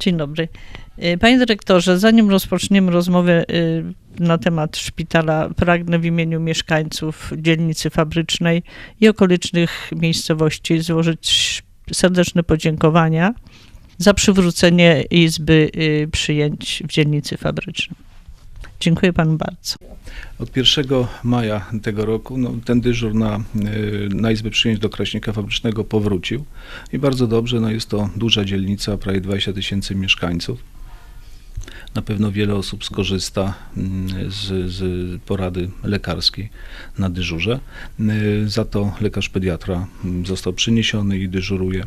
Dzień dobry. Y, Panie dyrektorze, zanim rozpoczniemy rozmowę y, na temat szpitala, pragnę w imieniu mieszkańców dzielnicy fabrycznej i okolicznych miejscowości złożyć serdeczne podziękowania za przywrócenie Izby y, Przyjęć w dzielnicy fabrycznej. Dziękuję panu bardzo. Od 1 maja tego roku no, ten dyżur na, y, na Izbę Przyjęć do Kraśnika Fabrycznego powrócił i bardzo dobrze, no jest to duża dzielnica, prawie 20 tysięcy mieszkańców. Na pewno wiele osób skorzysta mm, z, z porady lekarskiej na dyżurze. Y, Za to lekarz pediatra mm, został przyniesiony i dyżuruje y,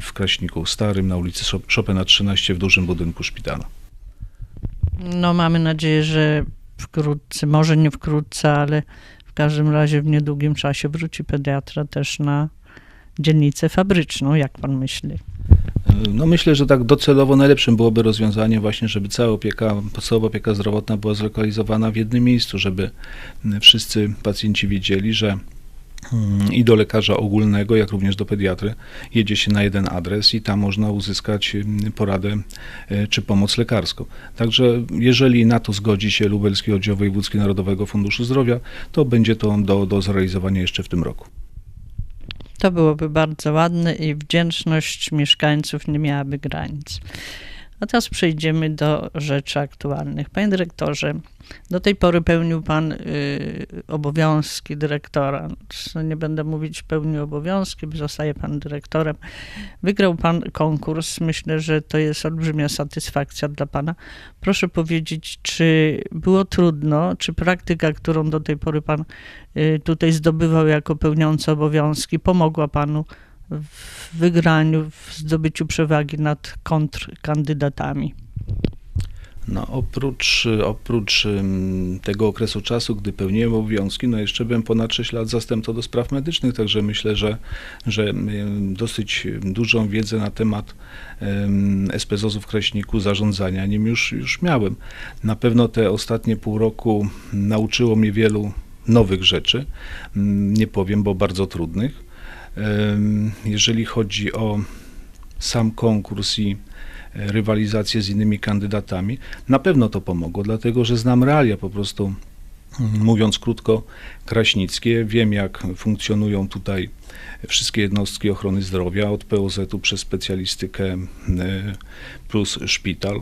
w Kraśniku Starym na ulicy Chopina 13 w dużym budynku szpitala. No mamy nadzieję, że wkrótce, może nie wkrótce, ale w każdym razie w niedługim czasie wróci pediatra też na dzielnicę fabryczną, jak pan myśli? No myślę, że tak docelowo najlepszym byłoby rozwiązanie właśnie, żeby cała opieka, podstawowa opieka zdrowotna była zlokalizowana w jednym miejscu, żeby wszyscy pacjenci wiedzieli, że i do lekarza ogólnego, jak również do pediatry jedzie się na jeden adres i tam można uzyskać poradę e, czy pomoc lekarską. Także jeżeli na to zgodzi się Lubelski Oddział Wojewódzki Narodowego Funduszu Zdrowia, to będzie to do, do zrealizowania jeszcze w tym roku. To byłoby bardzo ładne i wdzięczność mieszkańców nie miałaby granic. A teraz przejdziemy do rzeczy aktualnych. Panie dyrektorze, do tej pory pełnił pan y, obowiązki dyrektora. No, Nie będę mówić pełnił obowiązki, bo zostaje pan dyrektorem. Wygrał pan konkurs. Myślę, że to jest olbrzymia satysfakcja dla pana. Proszę powiedzieć, czy było trudno, czy praktyka, którą do tej pory pan y, tutaj zdobywał jako pełniący obowiązki, pomogła panu w wygraniu, w zdobyciu przewagi nad kontrkandydatami? No, oprócz, oprócz tego okresu czasu, gdy pełniłem obowiązki, no jeszcze byłem ponad 6 lat zastępcą do spraw medycznych, także myślę, że, że dosyć dużą wiedzę na temat SPZOZ-u w Kraśniku, zarządzania nim już, już miałem. Na pewno te ostatnie pół roku nauczyło mnie wielu nowych rzeczy, nie powiem, bo bardzo trudnych. Jeżeli chodzi o sam konkurs i e, rywalizację z innymi kandydatami. Na pewno to pomogło, dlatego że znam realia po prostu, mm, mówiąc krótko, kraśnickie. Wiem, jak funkcjonują tutaj wszystkie jednostki ochrony zdrowia, od POZ-u przez specjalistykę e, plus szpital.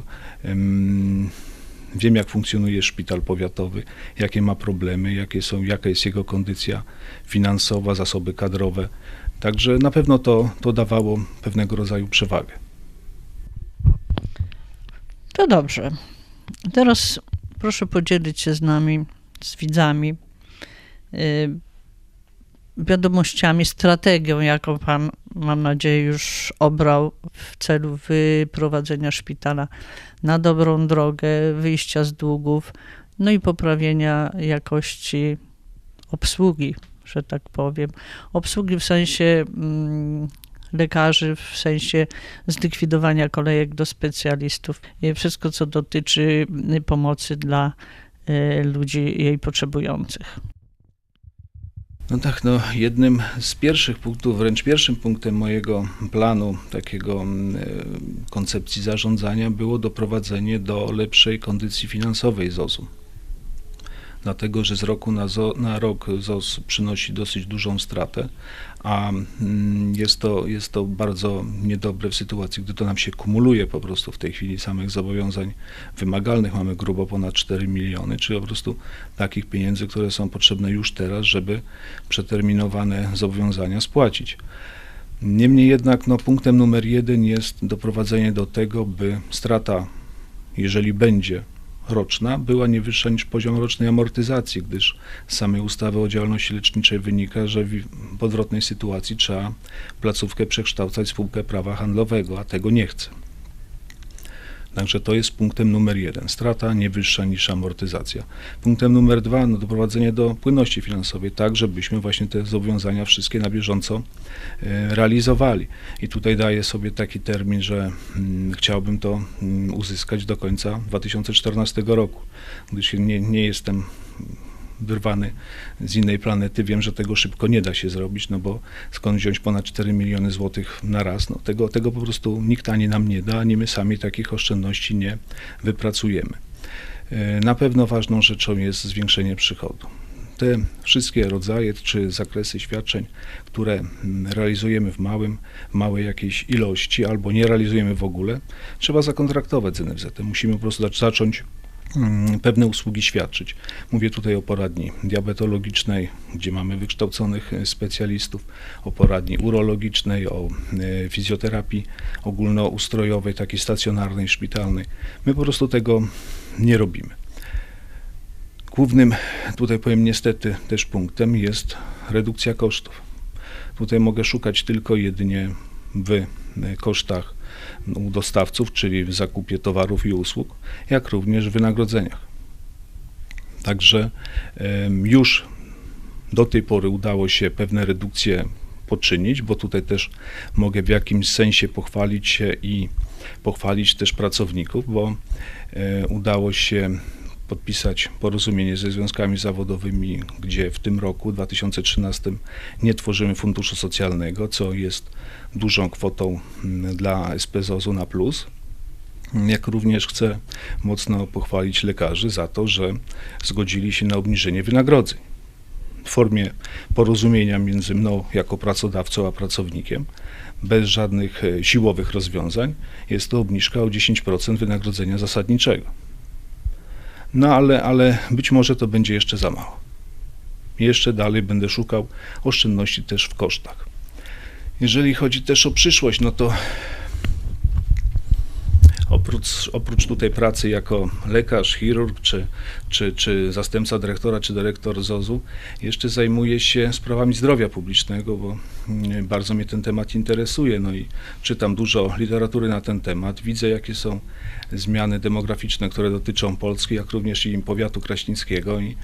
Wiem, jak funkcjonuje szpital powiatowy, jakie ma problemy, jakie są, jaka jest jego kondycja finansowa, zasoby kadrowe. Także na pewno to, to dawało pewnego rodzaju przewagę. To dobrze. Teraz proszę podzielić się z nami, z widzami, y, wiadomościami, strategią, jaką Pan, mam nadzieję, już obrał w celu wyprowadzenia szpitala na dobrą drogę, wyjścia z długów, no i poprawienia jakości obsługi, że tak powiem. Obsługi w sensie mm, lekarzy, w sensie zlikwidowania kolejek do specjalistów. Wszystko, co dotyczy y, pomocy dla y, ludzi jej potrzebujących. No tak, no jednym z pierwszych punktów, wręcz pierwszym punktem mojego planu takiego mm, e, koncepcji zarządzania było doprowadzenie do lepszej kondycji finansowej ZOZ-u. Dlatego, że z roku na, zo, na rok ZOZ przynosi dosyć dużą stratę, a mm, jest to, jest to bardzo niedobre w sytuacji, gdy to nam się kumuluje po prostu w tej chwili samych zobowiązań wymagalnych. Mamy grubo ponad 4 miliony, czyli po prostu takich pieniędzy, które są potrzebne już teraz, żeby przeterminowane zobowiązania spłacić. Niemniej jednak no, punktem numer jeden jest doprowadzenie do tego, by strata, jeżeli będzie roczna, była nie wyższa niż poziom rocznej amortyzacji, gdyż z samej ustawy o działalności leczniczej wynika, że w odwrotnej sytuacji trzeba placówkę przekształcać w spółkę prawa handlowego, a tego nie chce. Także to jest punktem numer jeden. Strata nie wyższa niż amortyzacja. Punktem numer dwa, no doprowadzenie do płynności finansowej, tak żebyśmy właśnie te zobowiązania wszystkie na bieżąco e, realizowali. I tutaj daję sobie taki termin, że mm, chciałbym to mm, uzyskać do końca 2014 roku, gdyż nie, nie jestem wyrwany z innej planety. Wiem, że tego szybko nie da się zrobić, no bo skąd wziąć ponad 4 miliony złotych na raz? No tego, tego po prostu nikt ani nam nie da, ani my sami takich oszczędności nie wypracujemy. E, Na pewno ważną rzeczą jest zwiększenie przychodu. Te wszystkie rodzaje czy zakresy świadczeń, które mm, realizujemy w małym, małej jakiejś ilości albo nie realizujemy w ogóle, trzeba zakontraktować z NFZ. Musimy po prostu zac- zacząć pewne usługi świadczyć. Mówię tutaj o poradni diabetologicznej, gdzie mamy wykształconych e, specjalistów, o poradni urologicznej, o e, fizjoterapii ogólnoustrojowej, takiej stacjonarnej, szpitalnej. My po prostu tego nie robimy. Głównym, tutaj powiem niestety też punktem jest redukcja kosztów. Tutaj mogę szukać tylko jedynie w e, kosztach u dostawców, czyli w zakupie towarów i usług, jak również w wynagrodzeniach. Także już do tej pory udało się pewne redukcje poczynić, bo tutaj też mogę w jakimś sensie pochwalić się i pochwalić też pracowników, bo e, udało się podpisać porozumienie ze związkami zawodowymi, gdzie w tym roku 2013 nie tworzymy funduszu socjalnego, co jest dużą kwotą mm, dla SPZOZ-u na plus. Jak również chcę mocno pochwalić lekarzy za to, że zgodzili się na obniżenie wynagrodzeń w formie porozumienia między mną jako pracodawcą a pracownikiem, bez żadnych e, siłowych rozwiązań. Jest to obniżka o 10% wynagrodzenia zasadniczego. No ale, ale być może to będzie jeszcze za mało. Jeszcze dalej będę szukał oszczędności też w kosztach. Jeżeli chodzi też o przyszłość, no to oprócz, oprócz tutaj pracy jako lekarz, chirurg, czy, czy, czy zastępca dyrektora, czy dyrektor ZOZ-u, jeszcze zajmuję się sprawami zdrowia publicznego, bo mm, bardzo mnie ten temat interesuje. No i czytam dużo literatury na ten temat. Widzę, jakie są zmiany demograficzne, które dotyczą Polski, jak również i powiatu kraśnickiego. I,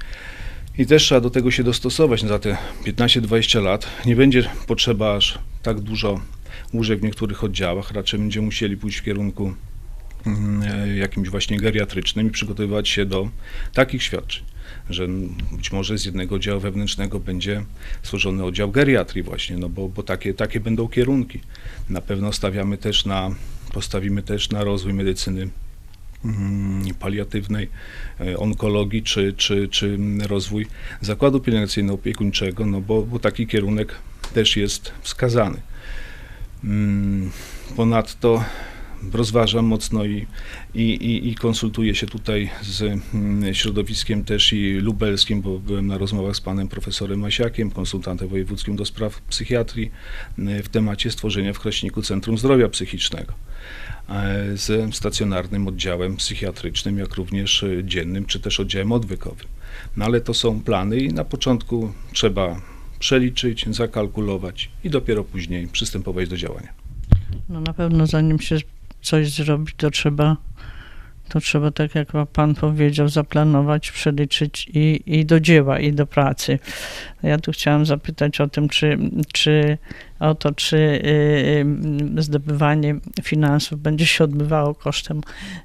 i też trzeba do tego się dostosować. No za te 15-20 lat nie będzie potrzeba aż tak dużo łóżek w niektórych oddziałach. Raczej będziemy musieli pójść w kierunku jakimś właśnie geriatrycznym i przygotowywać się do takich świadczeń, że być może z jednego oddziału wewnętrznego będzie stworzony oddział geriatrii właśnie, no bo, bo takie, takie będą kierunki. Na pewno stawiamy też na, postawimy też na rozwój medycyny mm, paliatywnej, e, onkologii czy, czy, czy rozwój zakładu pielęgnacyjno-opiekuńczego, no bo, bo taki kierunek też jest wskazany. Mm, Ponadto rozważam mocno i, i, i, konsultuję się tutaj z mm, środowiskiem też i lubelskim, bo byłem na rozmowach z panem profesorem Masiakiem, konsultantem wojewódzkim do spraw psychiatrii y, w temacie stworzenia w Kraśniku Centrum Zdrowia Psychicznego e, z stacjonarnym oddziałem psychiatrycznym, jak również dziennym, czy też oddziałem odwykowym. No ale to są plany i na początku trzeba przeliczyć, zakalkulować i dopiero później przystępować do działania. No na pewno zanim się coś zrobi, to trzeba, to trzeba, tak jak pan powiedział, zaplanować, przeliczyć i, i do dzieła, i do pracy. Ja tu chciałam zapytać o tym, czy, czy o to, czy y, y, zdobywanie finansów będzie się odbywało kosztem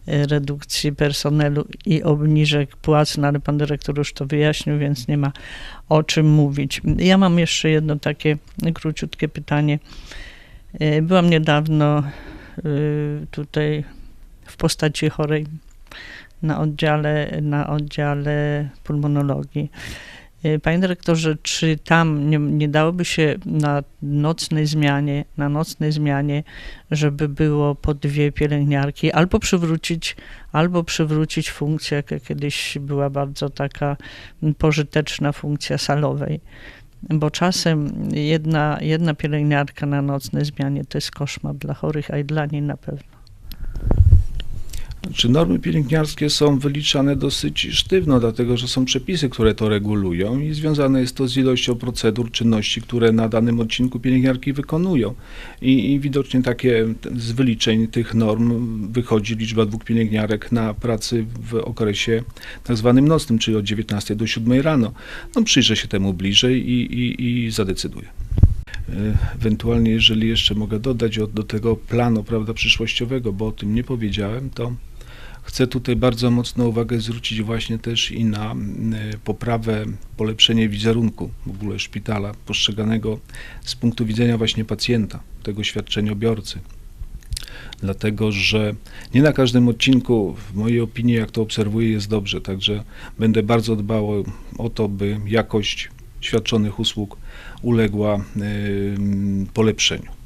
y, redukcji personelu i obniżek płac, no ale pan dyrektor już to wyjaśnił, więc nie ma o czym mówić. Ja mam jeszcze jedno takie króciutkie pytanie. Byłam niedawno tutaj w postaci chorej na oddziale, na oddziale pulmonologii. Y, Panie dyrektorze, czy tam nie, nie dałoby się na nocnej zmianie, na nocnej zmianie, żeby było po dwie pielęgniarki, albo przywrócić, albo przywrócić funkcję, jaka kiedyś była bardzo taka pożyteczna funkcja salowej? Bo czasem jedna, jedna pielęgniarka na nocnej zmianie to jest koszmar dla chorych, a i dla niej na pewno. Czy normy pielęgniarskie są wyliczane dosyć sztywno, dlatego że są przepisy, które to regulują i związane jest to z ilością procedur, czynności, które na danym odcinku pielęgniarki wykonują. I, i widocznie takie z wyliczeń tych norm wychodzi liczba dwóch pielęgniarek na pracy w okresie tak zwanym nocnym, czyli od 19 do 7 rano. No przyjrzę się temu bliżej i, i, i zadecyduję. E, Ewentualnie, jeżeli jeszcze mogę dodać od, do tego planu prawda, przyszłościowego, bo o tym nie powiedziałem, to Chcę tutaj bardzo mocno uwagę zwrócić właśnie też i na poprawę, polepszenie wizerunku w ogóle szpitala, postrzeganego z punktu widzenia właśnie pacjenta, tego świadczeniobiorcy. Dlatego, że nie na każdym odcinku, w mojej opinii, jak to obserwuję, jest dobrze. Także będę bardzo dbał o to, by jakość świadczonych usług uległa ym, polepszeniu.